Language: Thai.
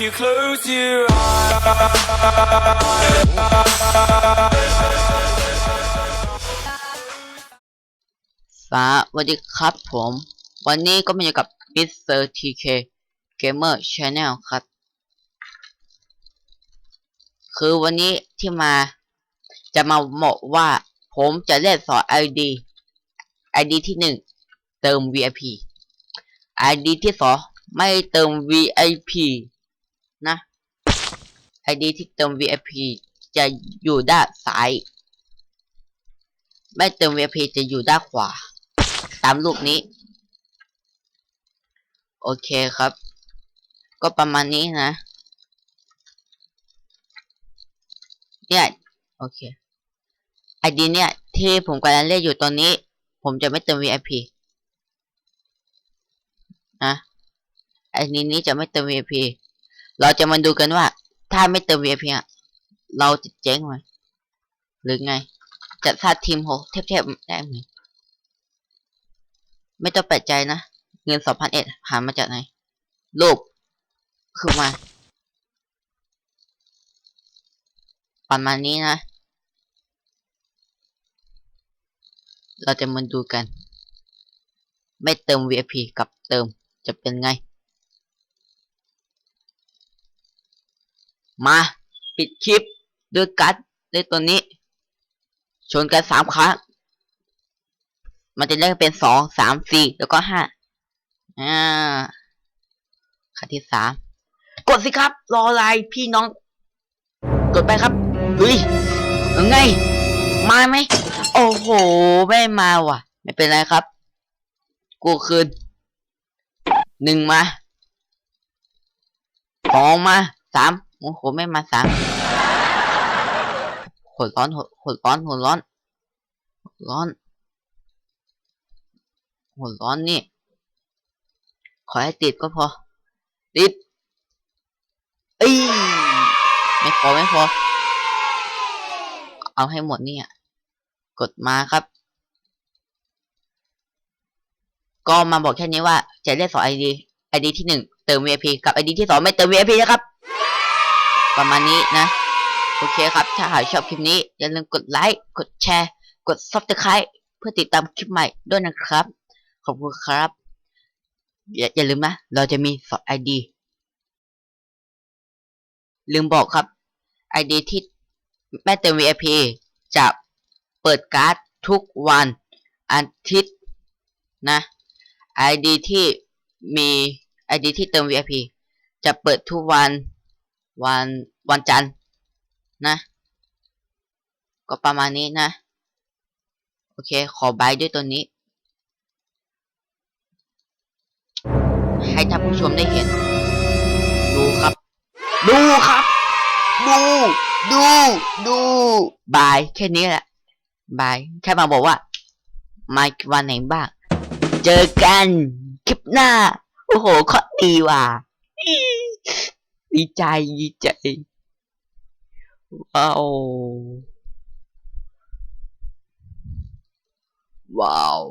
you close your eyes. สวัสดีครับผม วันนี้ก็มาอยู่กับ Mr. TK Gamer Channel ครับ คือวันนี้ที่มาจะมาบอกว่าผมจะเล่นสอน ID ID ที่หนึ่งเติม VIP ID ที่สองไม่เติม VIP นะ ID ที่เติม VIP จะอยู่ด้านซ้าย ไม่เติม VIP จะอยู่ด้านขวา ตามรูปนี้ โอเคครับ ก็ประมาณนี้นะ เนี่ย โอเคไอดีเนี่ย ที่ผมกำลังเล่นอยู่ตอนนี้ ผมจะไม่เติม VIP นะไอนี้นี้จะไม่เติม VIP เราจะมาดูกันว่า ถ้าไม่เติม VIP เราจะเจ๊งไหมหรือไงจะสร้างทีมโหเทพๆได้ไหมไม่ต้องแปลกใจนะ เงินสองพันเอ็ดหามาจากไหนรูปคือมาประมาณนี้นะ เราจะมาดูกัน ไม่เติม VIP กับเติมจะเป็นไง มาปิดคลิปด้วยกัดด้วยตัวนี้ ชนกันสามครั้ง มันจะเรียกเป็นสองสามสี่แล้วก็ห้าอ่าขั้นที่สามกดสิครับ รออะไรพี่น้อง กดไปครับเฮ้ยยังไง มาไหม โอ้โห ไม่มาว่ะ ไม่เป็นไรครับ กูคืนหนึ่งมาสองมาสาม โอ้โหไม่มาสามหดร้อนหดร้อนหดร้อนหดร้อนหัวร้อนนี่ ขอให้ติดก็พอ ติดเอ้ยไม่พอไม่พอ เอาให้หมดเนี่อะกดมาครับ ก็มาบอกแค่นี้ว่าจะเรียกสองไอดีไอดีที่หนึ่งเติม VIP กับไอดีที่สองไม่เติม VIP นะครับ ประมาณนี้นะ โอเคครับ ถ้าหากชอบคลิปนี้ อย่าลืมกดไลค์ กดแชร์ กด subscribe เพื่อติดตามคลิปใหม่ด้วยนะครับ ขอบคุณครับ อย่าอย่าลืมนะ เราจะมีสอง ID ลืมบอกครับ ID ที่แม่เติม VIP จะเปิดการ์ดทุกวันอาทิตย์นะ ID ที่มี ID ที่เติม VIP จะเปิดทุกวัน วันวันจันทร์นะ ก็ประมาณนี้นะ โอเค ขอบายด้วยตัวนี้ ให้ท่านผู้ชมได้เห็น ดูครับ ดูครับ ดู ดู ดูบายแค่นี้แหละบายแค่มาบอกว่ามาวันไหนบ้าง เจอกัน คลิปหน้า โอ้โหข้อดีว่ะ ดีใจดีใจ ว้าว ว้าว